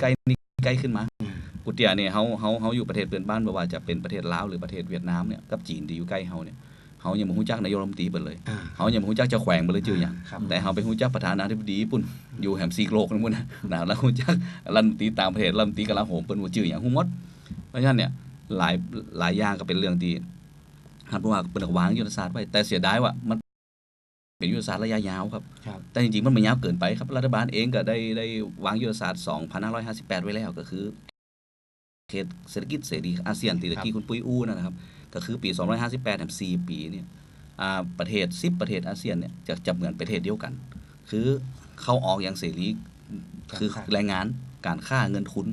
ใกล้นี่ใกล้ขึ้นมากุเตียเนี่ยเฮาเฮาเฮาอยู่ประเทศเพื่อนบ้านบ่ว่าจะเป็นประเทศลาวหรือประเทศเวียดนามเนี่ยกับจีนที่อยู่ใกล้เฮาเนี่ยเฮายังบ่ฮู้จักนายกรัฐมนตรีเบิดเลยอ่าเฮายังบ่ฮู้จักเจ้าแขวงเบิดเลยชื่อหยังครับแต่เฮาไปฮู้จักประธานาธิบดีญี่ปุ่นอยู่แหมซีกโลกนั่นพุ่นนะนะแล้วฮู้จักรัฐมนตรีต่างประเทศรัฐมนตรีกลาโหมเพิ่นว่าชื่อหยังฮู้หมดเพราะฉะนั้นเนี่ยหลายหลายอย่างก็เป็นเรื่องที่ท่านผู้ว่าเพิ่นก็วางยุทธศาสตร์ไว้แต่เสียดายว่ามัน เป็นยุทธศาสตร์ระยะยาวครับครับ แต่จริงๆ มันไม่ยาวเกินไปครับ รัฐบาลเองก็ได้ได้วางยุทธศาสตร์ 2558 ไว้แล้วก็คือ เขตเศรษฐกิจเสรีอาเซียนที่ตะกี้คุณปุ้ยอู้นะครับ ก็คือปี 258แถม4ปีเนี่ยอ่าประเทศ 10 ประเทศอาเซียนเนี่ยจะจะเหมือนประเทศเดียวกัน คือเข้าออกอย่างเสรี คือแรงงานการค่าเงินทุน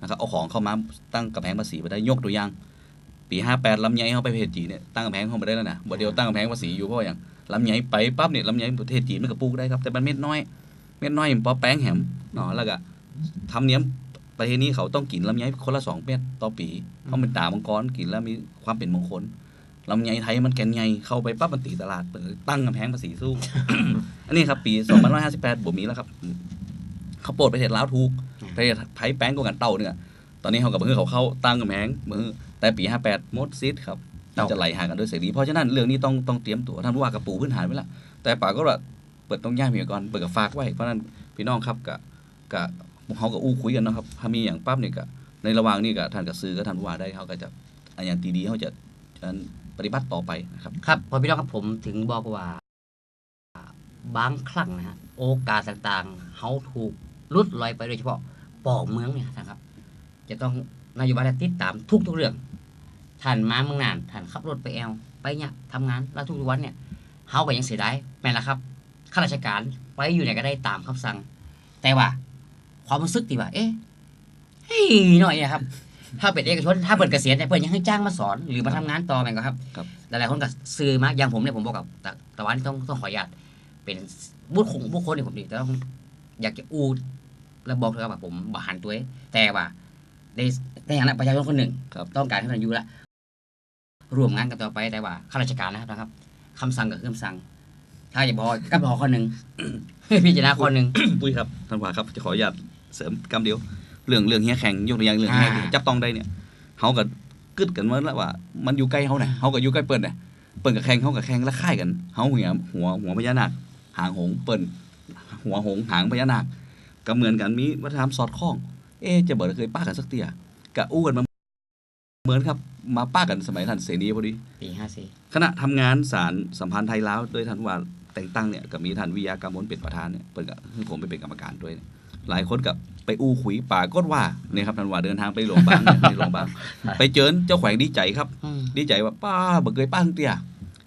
นะครับเอาของเข้ามาตั้งกำแพงภาษีไปได้ยกตัวอย่าง ปี 58ลำไยเข้าไปประเทศจีนเนี่ยตั้งกำแพงเข้าไปได้แล้วนะบ่เดียวตั้งกำแพงภาษีอยู่เพราะว่าอย่าง ลำไยไปปั๊บเนี่ยลำไยประเทศจีนมันก็ปลูกได้ครับ แต่มันเม็ดน้อย เม็ดน้อยมันพอแป้งแหมเนาะแล้วก็ทำเนียมประเทศนี้เขาต้องกินลำไยคนละสองเม็ดต่อปีเพราะมันตามังกรกินแล้วมีความเป็นมงคลลำไยไทยมันแกนใหญ่เข้าไปปั๊บมันตีตลาดเปิดตั้งกำแพงภาษีสู้ อันนี้ครับปี2558บ่มีแล้วครับเขาโปรดประเทศลาวถูกประเทศไทยแป้งกว่ากันเต่าเนี่ยตอนนี้เขากับมือเขาเข้าตั้งกำแพงมือแต่ปี 58หมดซิดครับ มันจะไหลหากันด้วยเสรีเพราะฉะนั้นเรื่องนี้ต้องต้องเตรียมตัวท่านผู้ว่ากับปูพื้นฐานไว้แล้วแต่ป่าก็ว่าเปิดต้องย่างมีก่อนเปิดกับฝากไว้เพราะฉะนั้นพี่น้องครับกับกับเขากับอู้คุยกันเนาะครับถ้ามีอย่างปั๊บเนี่ยก็ในระหว่างนี้กับท่านกับซื้อกับท่านผู้ว่าได้เขาก็จะอันอย่างตีดีเขาจะจะปฏิบัติต่อไปนะครับครับพอพี่น้องครับผมถึงบอกว่าบางครั้งนะฮะโอกาสต่างๆเขาถูกลุดลอยไปโดยเฉพาะปอกเมืองเนี่ยนะครับ จะต้องนโยบายติดตามทุกทุกๆเรื่อง ท่านมาเมืองนานท่านขับรถไปแอลไปเนี่ยทำงานแล้วทุกวันเนี่ยเขาก็ยังเสียดายแม่นละครับข้าราชการไปอยู่ไหนก็ได้ตามคำสั่ง แต่ว่า ความรู้สึกที่ว่า เอ๊ะเฮ้ยหน่อยนะครับ ถ้าเป็นเอกชนถ้าเปิดเกษียณเนี่ยเปิดยังให้จ้างมาสอนหรือมาทำงานต่อแม่นก็ครับครับหลายๆคนก็ซื้อมาอย่างผมเนี่ยผมบอกกับตะตะวันต้องต้องขออนุญาตเป็นบุคคลบุคคลที่ผมดีแต่ต้องอยากจะอูดแล้วบอกเธอว่าผมบหันตัวเองแต่ว่าในในฐานะประชาชนคนหนึ่งครับต้องการให้มันอยู่ละ ร่วมงานกันต่อไปแต่ว่าข้าราชการนะครับนะครับคำสั่งกับคำสั่ง ถ้าอย่าบอกก็บอกคนหนึ่งพิจารณาคนหนึ่งปุ้ยครับท่านผู้ว่าครับจะขออนุญาตเสริมคำเดียว เรื่องเรื่องเฮียแข่งยกตัวอย่างเรื่องเฮียแข่งอ่าจับต้องได้เนี่ยเขาก็กึดกันมาแล้วว่า มันอยู่ใกล้เขาเนี่ยเขาก็อยู่ใกล้เปิ้ลเนี่ยเปิ้ลกับแข่งเขากับแข่งแล้วค่ายกันเขาหัวหัวหัวพญานาคหางหงส์เปิ้ลหัวหงส์หางพญานาคก็เหมือนกันมีวัฒนธรรมสอดคล้อง เอ๊ะจะเบิดเคยป้ากันสักเตียกะอู้กันมาเหมือนครับ มาป้ากันสมัยท่านเสนีพอดี ปีห้าสี่คณะทำงานสารสัมพันธ์ไทยลาวโดยท่านว่าแต่งตั้งเนี่ยก็มีท่านวิยากรรมลเป็นประธานเนี่ยเปิดกับคือผมไปเป็นกรรมการด้วยเนี่ยหลายคนกับไปอู้ขุยป่ากดว่าเนี่ยครับท่านว่าเดินทางไปหลวงบางเนี่ยไปหลวงบางไปเจอเจ้าแขวงดีใจครับอืมดีใจว่าป้าบ่เคยป้าทั้งเตี้ย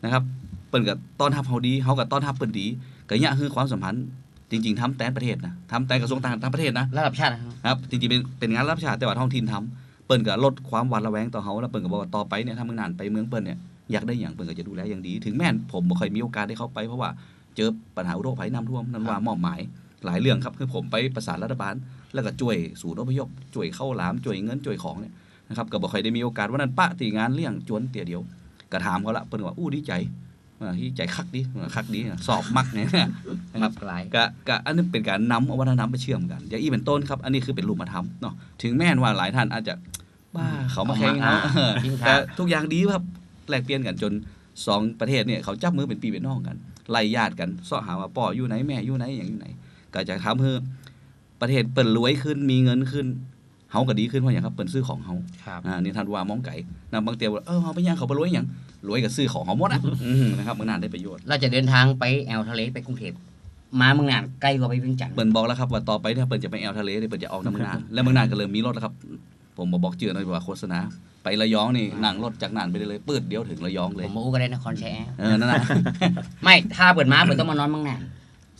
นะครับเปิ้นกับต้อนรับเฮาดีเฮากับต้อนรับเปิ้นดีก็เนี่ยคือความสัมพันธ์จริง ๆทำแต่ประเทศนะทำแต่กระทรวงต่างต่างประเทศนะระดับชาตินะครับครับจริงๆเป็นเป็นงานรับชาติแต่ว่าท้องถิ่นทำ เปิ้นก็ลดความหวาดระแวงต่อเฮาแล้วเปิ้นก็บอกว่าต่อไปเนี่ยถ้ามืองนานไปเมืองเปิ้นเนี่ยอยากได้อย่างเปิ้นก็จะดูแลอย่างดี ถึงแม้นผมบ่เคยมีโอกาสได้เข้าไปเพราะว่าเจอปัญหาอุทกภัยน้ำท่วมนั่นว่ามอบหมายหลายเรื่องครับคือผมไปประสานรัฐบาล แล้วก็ช่วยศูนย์อพยพช่วยเข้าหลามช่วยเงินช่วยของเนี่ยนะครับก็บ่เคยได้มีโอกาสวันนั้นปะตีงานเลี้ยงจวนเตียเดียวก็ถามเขาละเปิ้นว่าอู้ดีใจ ว่าดีใจคักดีว่าคักดีสอบมักเนี่ยนะครับหลายกะกะอันนี้เป็นการนำเอาวัฒนธรรมไปเชื่อมกัน อย่างอีเป็นต้นครับ อันนี้คือเป็นรูปธรรมเนาะถึงแม้นว่าหลายท่านอาจจะบ้าเขามาแข่งเอาเขามาเออทิ้งแต่ท้ายทุกอย่างดีครับแลกเปลี่ยนกันจนสองประเทศเนี่ยเขาจับมือเป็นปีเป็นน้องกันไล่ญาติกันเสาะหาว่าป่ออยู่ไหนแม่อยู่ไหนอย่างอยู่ไหน ก็จะทำให้ประเทศเปิดรวยขึ้นมีเงินขึ้นเฮาก็ดีขึ้นเพราะอย่างครับเปิดซื้อของเฮาครับอ่านี่ท่านว่ามองไก่นะบางเตียวว่าเออเฮาไปย่างเขาไปรวยอย่าง รวยกับซื้อของเฮาหมดอะอืมนะครับเมื่อนานได้ประโยชน์ เราจะเดินทางไปแอลทะเลไปกรุงเทพมาเมืองนานใกล้กว่าไปเวียงจันทร์เปิ่นบอกแล้วครับว่าต่อไปเนี่ยเปิ่นจะไปแอลทะเลเนี่ยเปิ่นจะออกน้ำเมืองนานและเมืองนานก็เริ่มมีรถแล้วครับ ผมบอกบอกเจือหน่อยว่าโฆษณาไประยองนี่นั่งรถจากนานไปได้เลยปืดเดียวถึงระยองเลผยมมาอู้ก็ได้นครชัยแอร์เออนั่นนะไม่ถ้าเปิดมาเปิดต้องมานอนเมืองนาน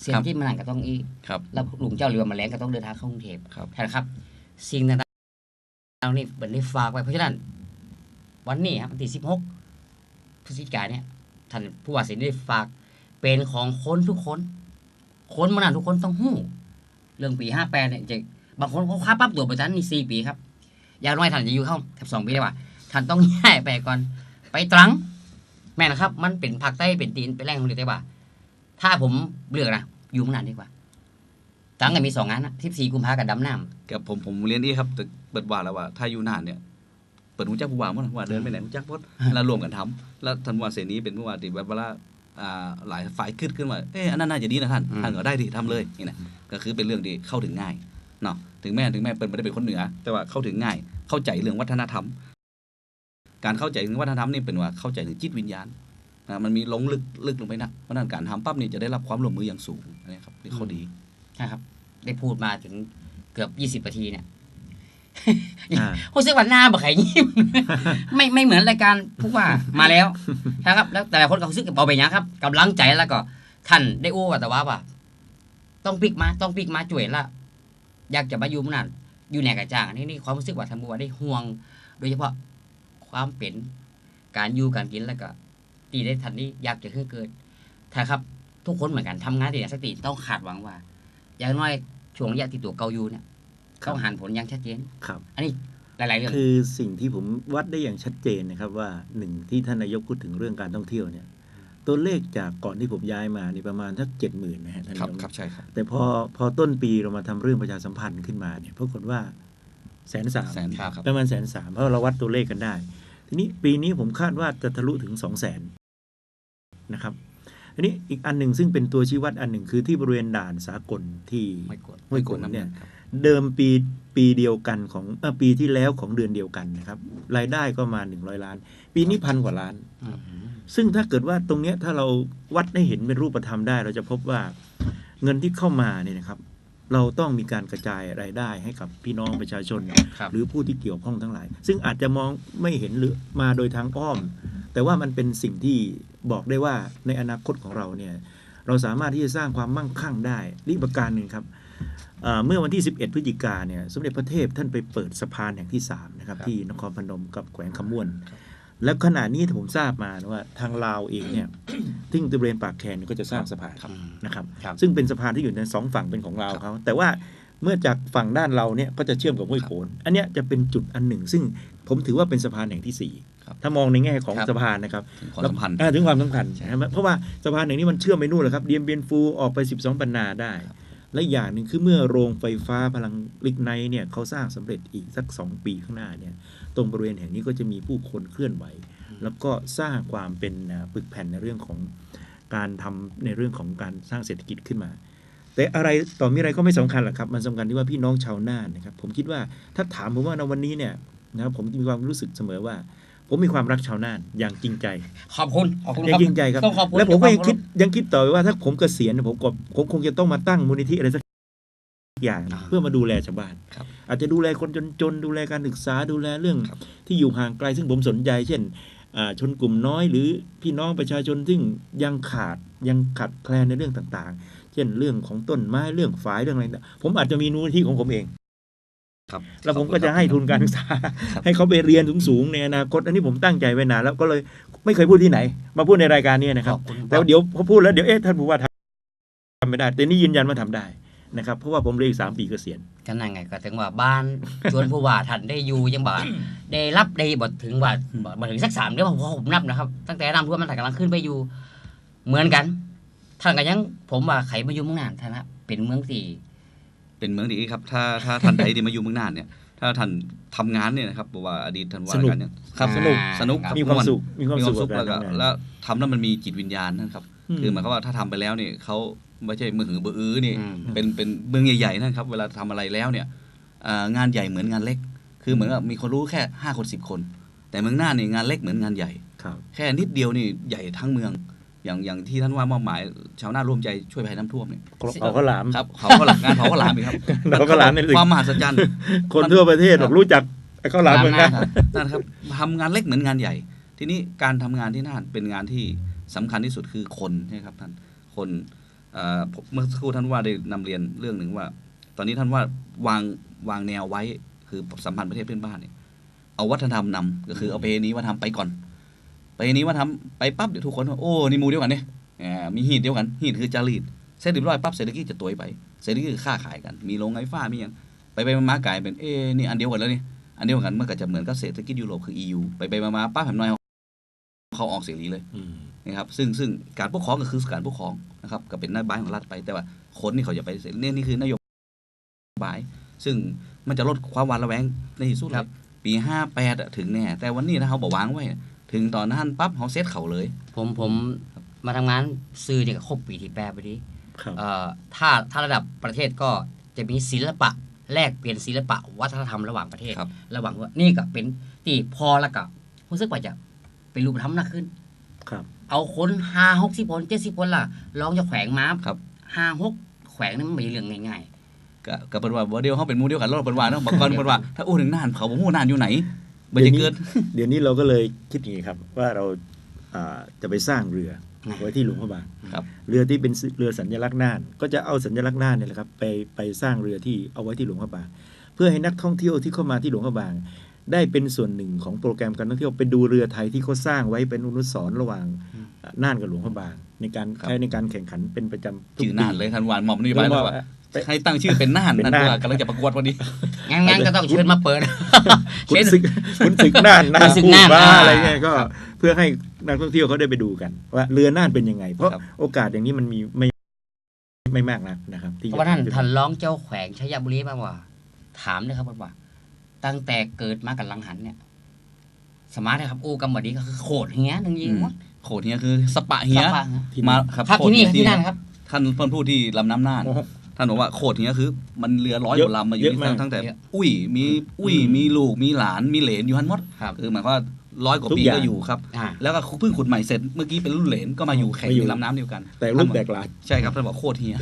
เสียงครับที่เมืองนานก็ต้องอีครับแล้วหลุงเจ้าเรือมาแรงก็ต้องเดินทางเข้ากรุงเทพครับท่านครับ สิ่งต่างๆเรานี่เปิดได้ฝากไว้เพราะฉะนั้น วันนี้ครับวันที่สิบหก พฤศจิกายนเนี่ยท่านผู้ว่าสินได้ฝากเป็นของคนทุกคน คนมืองนานทุกคนต้องหู้ เรื่องปีห้าแปดเนี่ยจะบางคนเขาค้าปั๊บตัวไปทันนี่สี่ปีครับ อย่างน้อยท่านจะอยู่เข้าแถบสองปีได้ว่าท่านต้องย้ายไปก่อนไปตรัง แม่นะครับ มันเป็นภาคใต้เป็นตีนเป็นแรงของเรียกได้ว่า ถ้าผมเลือกนะอยู่มืองนานดีกว่าตรังกันมีสองงานนะ14กุมภากับดำน้ำกับผมผมเรียนนี่ครับแต่เปิดว่าแล้วว่า ถ้าอยู่นานเนี่ย เปิดหูจักผู้ว่ามั้งว่าเดินไปไหนหูจักพดแล้วรวมกันทำแล้วท่านว่าเสนีเป็นผู้ว่าที่แบบเวลาอ่าหลายฝ่ายขึ้นขึ้นว่าเอออันนั้นน่าจะดีนะท่านท่านก็ได้ดิทำเลยนี่นะก็คือเป็นเรื่องที่เข้าถึงง่ายเนาะถึงแม้ถึงแม้เป็นไม่ได้เป็นคนเหนือ แต่ว่าเข้าถึงง่าย เข้าใจเรื่องวัฒนธรรม การเข้าใจถึงวัฒนธรรมนี่เป็นว่าเข้าใจถึงจิตวิญญาณนะมันมีลงลึกลึกลงไปนะเพราะฉะนั้นการทำปั๊บนี่จะได้รับความร่วมมืออย่างสูงอันนี้ครับที่เขาดีนะครับ ได้พูดมาถึงเกือบ 20นาทีเนี่ย อ่ารู้สึกว่าหน้าบ่ไข่ยิ้มไม่ไม่เหมือนรายการผู้ว่ามาแล้วนะครับ แล้วแต่ละคนก็รู้สึกเอาไปยังครับกำลังใจแล้วก็ ท่านได้อู้ว่าแต่ว่าว่าต้องปิกมาต้องปิกมาจ่วยละอยากจะมาอยู่มันนั่นอยู่ในกระจ่างนนี้นี่ความรู้สึกว่าทำบัวได้ห่วง โดยเฉพาะความเป็นการอยู่การกินแล้วก็ตีได้ทันนี้อยากจะขึ้นเกิดถ้าครับ ทุกคนเหมือนกันทำงานที่ไหนสักทีต้องขาดหวังว่าอย่างน้อยช่วงระยะที่ตัวเกาอยู่เนี่ย ต้องหันผลอย่างชัดเจนครับ อันนี้หลายๆเรื่องคือสิ่งที่ผมวัดได้อย่างชัดเจนนะครับว่าหนึ่งที่ท่านนายกพูดถึงเรื่องการท่องเที่ยวเนี่ย ตัวเลขจากก่อนที่ผมย้ายมานี่ประมาณทักเจ็ดหมื่นนะฮะท่านครับนายกครับใช่ครับ แต่พอพอต้นปีเรามาทำเรื่องประชาสัมพันธ์ขึ้นมาเนี่ยปรากฏว่าแสนสามแสนครับประมาณแสนสามเพราะเราวัดตัวเลขกันได้ ทีนี้ปีนี้ผมคาดว่าจะทะลุถึงสองแสนนะครับ ทีนี้อีกอันหนึ่งซึ่งเป็นตัวชี้วัดอันหนึ่งคือที่บริเวณด่านสากลที่ไม่กดห้วยกดน้ำเนี่ยครับเดิมปีปีเดียวกันของเออปีที่แล้วของเดือนเดียวกันนะครับ รายได้ก็มาหนึ่งร้อยล้าน ปีนี้พันกว่าล้านอืมซึ่งถ้าเกิดว่าตรงเนี้ยถ้าเราวัดได้เห็นเป็นรูปธรรมได้ เราจะพบว่าเงินที่เข้ามาเนี่ยนะครับ เราต้องมีการกระจายรายได้ให้กับพี่น้องประชาชนครับหรือผู้ที่เกี่ยวข้องทั้งหลาย ซึ่งอาจจะมองไม่เห็นหรือมาโดยทางอ้อม แต่ว่ามันเป็นสิ่งที่บอกได้ว่าในอนาคตของเราเนี่ยเราสามารถที่จะสร้างความมั่งคั่งได้รีบประการหนึ่งครับเอ่อเมื่อวันที่ 11 พฤศจิกาเนี่ยสมเด็จพระเทพท่านไปเปิดสะพานแห่งที่3นะครับครับที่นครพนมกับแขวงคำม่วนครับแล้วขณะนี้ผมทราบมาว่าทางลาวเองเนี่ยที่บริเวณปากแคนก็จะสร้างสะพานครับนะครับครับ ซึ่งเป็นสะพานที่อยู่ในสองฝั่งเป็นของลาวเขาแต่ว่าเมื่อจากฝั่งด้านเราเนี่ยก็จะเชื่อมกับห้วยโขนอันเนี้ยจะเป็นจุดอันหนึ่ง ซึ่งผมถือว่าเป็นสะพานแห่งที่สี่ครับ ถ้ามองในแง่ของครับสะพานนะครับถึงความสัมพันธ์อ่าถึงความสำคัญใช่ไหมเพราะว่าสะพานแห่งนี้มันเชื่อมไปนู่นเลยครับเดียมเบียนฟูออกไป 12 ปันนาได้ครับและอีกอย่างหนึ่งคือเมื่อโรงไฟฟ้าพลังลิกไนท์เนี่ยเขาสร้างสำเร็จอีกสัก 2 ปีข้างหน้าเนี่ยตรงบริเวณแห่งนี้ก็จะมีผู้คนเคลื่อนไหว แล้วก็สร้างความเป็นอ่าปึกแผ่นในเรื่องของการทำในเรื่องของการสร้างเศรษฐกิจขึ้นมา แต่อะไรต่อมีอะไรก็ไม่สำคัญหรอกครับมันสำคัญที่ว่าพี่น้องชาวน่านนะครับผมคิดว่าถ้าถามผมว่าในวันนี้เนี่ยนะครับผมมีความรู้สึกเสมอว่า ผมมีความรักชาวน่านอย่างจริงใจ ขอบคุณขอบคุณยังครับจริงใจครับต้องขอบคุณแล้วผมก็ยังขอบคิคุดณยังคิดต่อไปว่าถ้าผมเกษียณเนี่ยผมก็ผมคงจะต้องมาตั้งมูลนิธิอะไรสักอย่างอ่าเพื่อมาดูแลชาวบ้านครับอาจจะดูแลคนจนๆดูแลการศึกษาดูแลเรื่องครับที่อยู่ห่างไกลซึ่งผมสนใจ เช่นอ่าชนกลุ่มน้อยหรือพี่น้องประชาชนซึ่งยังขาดยังขาดแคลนในเรื่องต่างๆ เช่นเรื่องของต้นไม้เรื่องฝายเรื่องอะไรต่างๆผมอาจจะมีมูลนิธิของผมเอง ครับแล้วผมก็จะให้ทุนการศึกษาครับให้เขาไปเรียนสูงๆในอนาคตอันนี้ผมตั้งใจไว้นานแล้วก็เลยไม่เคยพูดที่ไหน มาพูดในรายการนี้นะครับขอบคุณแต่เดี๋ยวพอพูดแล้วเดี๋ยวเอ๊ะท่านผู้ว่าทำทำไม่ได้ แต่นี่ยืนยันว่าทำได้นะครับ เพราะว่าผมเหลยอีกสามปีเกษียณกันนั่นไงก็ถึงว่าบ้านชวนผู้ว่าท่านได้อยู่ยังบ่าได้รับได้บ่ถึงว่าบ่บ่ถึงสักสามเดือนเพราะผมนับนะครับ ตั้งแต่น้ำท่วมมันถ่ายกำลังขึ้นไปอยู่เหมือนกันท่านก็ยังผมว่าไขมาอยู่เมืองนานท่านนะเป็นเมืองที่ เป็นเมืองดีครับ ถ้าถ้าท่านใดที่มาอยู่เมืองน่านเนี่ย ถ้าท่านทำงานเนี่ยนะครับบอกว่าอดีตท่านว่าสนุกการเนี่ยครับสนุกสนุกครับมีความนสุขมีความมีคสุวามขสุขกับแล้วการก็ทำงานแล้วทำแล้วมันมีจิตวิญญาณนะครับ คือหมายความว่าถ้าทำไปแล้วเนี่ยเขาไม่ใช่มือหือเบืออื้อนี่อืมเป็นเป็นเมืองใหญ่ๆนะครับ เวลาทำอะไรแล้วเนี่ยอ่างานใหญ่เหมือนงานเล็ก คือเหมือนกับมีคนรู้แค่ห้าคนสิบคน แต่เมืองหน้านเนี่ยงานเล็กเหมือนงานใหญ่ครับแค่นิดเดียวนี่ใหญ่ทั้งเมือง อย่างอย่างที่ท่านว่ามอบหมายชาวนาร่วมใจช่วยภัยน้ำท่วมเนี่ยเอาข้าวหลามครับเขาก็หลักงานเผาข้าวหลามอีกครับเผาข้าวหลามในความมหัศจรรย์คนทั่วประเทศบอกรู้จักไอ้ข้าวหลามเหมือนกันนั่นครับทำงานเล็กเหมือนงานใหญ่ ทีนี้การทำงานที่น่านเป็นงานที่สำคัญที่สุดคือคนใช่ไหมครับท่านคนเอ่อผมเมื่อสักครู่ท่านว่าได้นำเรียนเรื่องหนึ่งว่า ตอนนี้ท่านว่าวางวางแนวไว้คือสัมพันธ์ประเทศเพื่อนบ้านเนี่ยเอาวัฒนธรรมนำก็คือเอาประเพณีวัฒนธรรมไปก่อน ประเพณีวัฒนธรรมไปปั๊บเดี๋ยวทุกคนว่าโอ้นี่หมูเดียวกันเนี่ยแหมมีหีดเดียวกันหีดคือจารีตเสร็จเรียบร้อยปั๊บเศรษฐกิจจะตัวไปเศรษฐกิจคือค้าขายกัน มีโรงไฟฟ้ามีอย่างไปไปมากลายเป็นเอ้นี่อันเดียวกันแล้วนี่อันเดียวกันมันก็จะเหมือนกับเศรษฐกิจยุโรปคือ EU ไปไปมาๆป้าแผ่นน้อยเขาออกเสรีเลยอืมนะครับซึ่งซึ่งการปกครองก็คือการปกครองนะครับก็เป็นนโยบายของรัฐไป แต่ว่าคนนี่เขาอย่าไปเสรีเนี่ยนี่คือนโยบาย ซึ่งมันจะลดความหวาดระแวงในที่สุดคเลรัยบปีห้าแปดถึงแน่แต่วันนี้นะเขาบอกวางไว้ ถึงตอนนั้นปั๊บเขาเซตเขาเลย ผมผมมาทำงานซื้อเนี่ยก็ครบปีที่แปดพอดีครับเอ่อถ้าถ้าระดับประเทศก็จะมีศิลปะแลกเปลี่ยนศิลปะวัฒนธรรมระหว่างประเทศครับระหว่างว่านี่ก็เป็นตีพอแล้วก็รู้สึกว่าจะเป็นรูปธรรมมากขึ้น ครับ เอาคนห้าหกสิบคนเจ็ดสิบคนล่ะลองจะแขวงม้าครับห้าหกแขวงนี่มันไม่ใช่เรื่องง่ายก็ก็เป็นว่าบ่เดียวเขาเป็นหมูเดียวกันแล้วเป็นว่าเนาะบางคนเป็นว่าถ้าอู้ถึงน่านเขาบอกหู้น่านอยู่ไหน มันจะเกิดเดี๋ยวนี้เราก็เลยคิดอย่างนี้ครับ ว่าเราอ่าจะไปสร้างเรือนะไว้ที่หลวงพระบางครับเรือที่เป็นเรือสัญลักษณ์น่าน ก็จะเอาสัญลักษณ์น่านเนี่ยแหละครับไปไปสร้างเรือที่เอาไว้ที่หลวงพระบาง เพื่อให้นักท่องเที่ยวที่เข้ามาที่หลวงพระบาง ได้เป็นส่วนหนึ่งของโปรแกรมการท่องเที่ยวไปดูเรือไทยที่เขาสร้างไว้เป็นอนุสรณ์ระหว่าง น่านกับหลวงพระบางในการครับใช้ในการแข่งขันเป็นประจำทุกชื่อปีน่านเลยทันวานหมอมนโยบายแล้แล้ววก็ว่าให้ตั้งชื่อเป็นน่านเป็นนั่นน่านว่ากำลังจะประกวดวันนี้ๆงั้นงั้นก็ต้องเชิญมาเปิดคุณเช่นศึกคุณศึกน่านน่านคุณศึกคู่น่านบ้าอ่าอะไรเงี้ยก็ครับเพื่อให้นักท่องเที่ยวเขาได้ไปดูกัน ว่าเรือน่านเป็นยังไง เพราะครับโอกาสอย่างนี้มันมีไม่ไม่มากนักนะครับที่เพจะราะว่านั่นท่านร้องเจ้าแขวงชัยบุรีบ้างว่า ถามเลยครับว่า ตั้งแต่เกิดมากับลังหันเนี่ย สมาร์ทนะครับอูกำบดีก็คือโขดเฮียนึงยิงวะ โขดเฮียคือสปะเฮียสับปะฮะที่มาครับครับโขดที่นี่เฮียที่นั่นครับ ท่านเพิ่นพูดที่ลำน้ำน่านโอ้โหท่านบอกว่าโขดเฮียคือมันเรือร้อยเยกอะว่าลำมาอยู่เยอะที่มาก ตั้งแต่ เยอะอุ้ยมีอุ้ยอืมมีลูกมีหลานมีเหลนอยู่ฮันหมดครับคือหมายความว่าร้อยกว่าทุกปีอย่าง ก็อยู่ครับ อ่า แล้วก็เพิ่งขุดใหม่เสร็จเมื่อกี้เป็นรุ่นเหลนก็มาอยู่แข่งมาอยู่ในลำน้ำเดียวกันแต่รูปแตกหลาย ใช่ครับท่านบอกโคตรเฮีย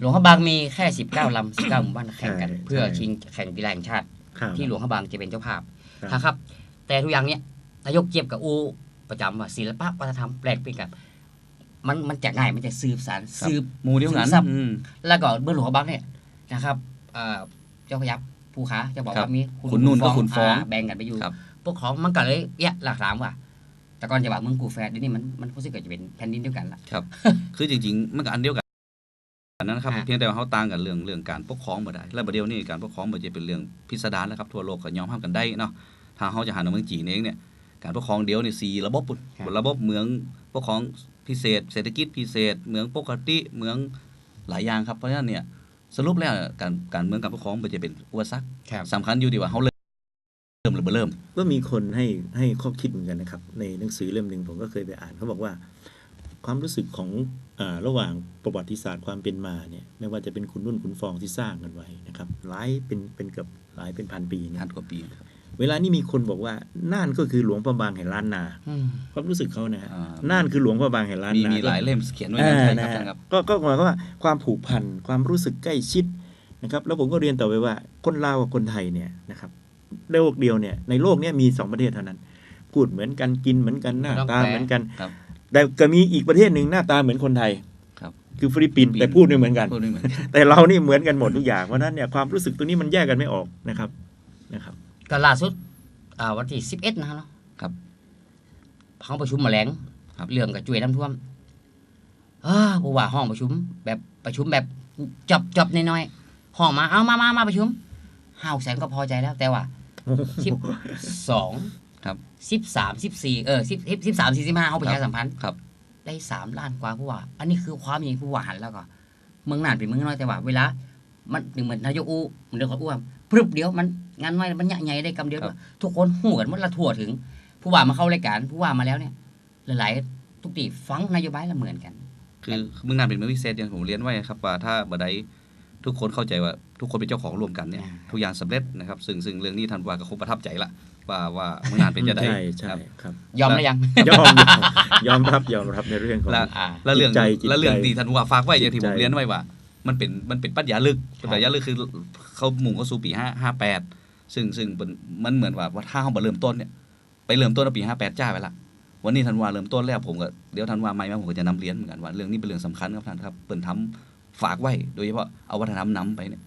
หลวงพระบางมีแค่สิบเก้าลำสิบเก้าหมู่บ้านแข่งกัน ใช่ เพื่อใช่ชิงแข่งกีฬาแห่งชาติครับที่หลวงพระบางจะเป็นเจ้าภาพครับ นะครับ แต่ทุกอย่างเนี้ยนายกเจียบกับอู ประจำว่าศิลปะวัฒนธรรมแปลกเปลี่ยนกันมันมันจะง่ายมันจะสืบสารครับสืบหมูเดียวกันซึมซับอืมแล้วก็เบื้องหลวงพระบางเนี่ยนะครับเอ่อเจ้าพระยับผู้ค้าจะบอกครับว่ามีขุนนุ่นกับขุนฟ้องาแบ่งกันไปอยู่ครับพวกของมันก็เลยเอะหลักถามว่าแต่ก่อนจะว่าเมืองกูแฟร์เดี๋ยวนี้มันมันรู้สึกว่าจะเป็นแผ่นดินเดียวกันละครับ คือจริงๆมันก็อันเดียวกันนะครับอ่าเพียงแต่ว่าเขาต่างกันเรื่องเรื่องการปกครองมาได้ และประเดี๋ยวนี้การปกครองมันจะเป็นเรื่องพิสดารแล้วครับทั่วโลกก็ยอมรับกันได้เนาะถ้าเขาจะหาในเมืองจีนเองเนี่ย การปกครองเดียวเนี่ยสี่ระบบปุ่นครับระบบเมืองปกครองพิเศษ เศรษฐกิจพิเศษ เมืองปกติเมืองหลายอย่างครับเพราะฉะนั้นเนี่ยสรุปแล้วการการเมืองการปกครองมันจะเป็นอุปสรรคครับสำคัญอยู่ที่ว่าเขาเริ่มเริ่มหรือบ่เริ่ม ก็มีคนให้ให้ข้อคิดเหมือนกันนะครับ ในหนังสือเล่มหนึ่งผมก็เคยไปอ่านเขาบอกว่า ความรู้สึกของอาระหว่างประวัติศาสตร์ความเป็นมาเนี่ยไม่ว่าจะเป็นคุณนุ่นคุณฟองที่สร้างกันไว้นะครับหลายเป็นเป็นเกือบหลายเป็นพันปีเนี่ยพันกว่าปีครับ เวลานี้มีคนบอกว่าน่านก็คือหลวงพระบางแห่งล้านนาอืมความรู้สึกเขานะฮะอ่าน่านคือหลวงพระบางแห่งล้านมีนามีมีหลายเล่มเขียนไว้อ่าในไทยครับนะท่านฮะครับก็ก็หมายความว่าความผูกพันความรู้สึกใกล้ชิดนะครับ แล้วผมก็เรียนต่อไปว่าคนลาวกับคนไทยเนี่ยนะครับโลกเดียวเนี่ยในโลกเนี้มีสองประเทศเท่านั้นพูดเหมือนกันกินเหมือนกันหน้าไม่ต้องตาแปลเหมือนกันครับแต่ก็มีอีกประเทศหนึ่งหน้าตาเหมือนคนไทยครับคือฟิลิปปินส์ฟิลิปปินส์แต่พูดไม่เหมือนกันพูดไม่เหมือนกัน แต่เรานี่เหมือนกันหมดทุกอย่างเพราะฉะนั้นเนี่ยความรู้สึกตัวนี้มันแยกกันไม่ออกนะครับนะครับ ก็ล่าสุดอ่าวันที่สิบเอ็ดนะฮะเนาะครับห้องประชุมแมลงครับเรื่องกับจุยน้ำท่วมอ้าผู้ว่าห้องประชุม แบบประชุมแบบจบจบๆน้อยๆห้องมาเอามามามาประชุมห้าแสนก็พอใจแล้ว แต่ว่าสิบสองครับสิบสามสิบสี่เออสิบสิบสามสี่สิบห้าเอาประชาสัมพันธ์ครับได้สามล้านกว่าผู้ว่า อันนี้คือความยิงผู้ว่าหันแล้วก็เมืองน่านเป็นเมืองน้อยแต่ว่า เวลา มันหนึ่งเหมือนนายกอู้เหมือนเดียวกับอ้วมพรึบเดียวมัน งานน้อยมันใหญ่ๆได้กำเดียวครับด้วยทุกคนหูกันหมดละทั่วถึง ผู้ว่ามาเข้ารายการผู้ว่ามาแล้วเนี่ย หลายๆ ทุกทีฟังนโยบายละเหมือนกัน คือเมืองนานเป็นเมืองพิเศษอย่างผมเรียนไว้ครับว่าถ้าบัดใดทุกคนเข้าใจว่าทุกคนเป็นเจ้าของร่วมกันเนี่ยอ่าทุกอย่างสำเร็จนะครับ ซึ่งซึ่งเรื่องนี้ท่านว่าก็คงประทับใจละว่าว่าเมืองนานเป็นจะได้ใช่ใช่ครับครับยอมหรือยังยอมยอมยอมรับยอมรับในเรื่องของและอ่าแล้วเรื่องจิตใจจิตใจแล้วเรื่องที่ท่านว่าฝากไว้อย่างที่จิผตมใจเรียนไว้ว่า มันเป็นมันเป็นปรัชญาลึกครับปรัชญาลึกคือเขามุ่งเข้าสู่ปีห้าห้าแปด ซึ่งซึ่งมันเหมือนว่าว่าถ้าเขาเริ่มต้นเนี่ยไปเริ่มต้นปีห้าแปดจ้าไปละวันนี้ท่านวาเริ่มต้นแล้วผมก็เดี๋ยวท่านวาไม่มาผมก็จะนำเรียนเหมือนกันว่าเรื่องนี้เป็นเรื่องสำคัญครับท่านครับเปิดทำฝากไว้โดยเฉพาะเอาวัฒนธรรมนำไปเนี่ย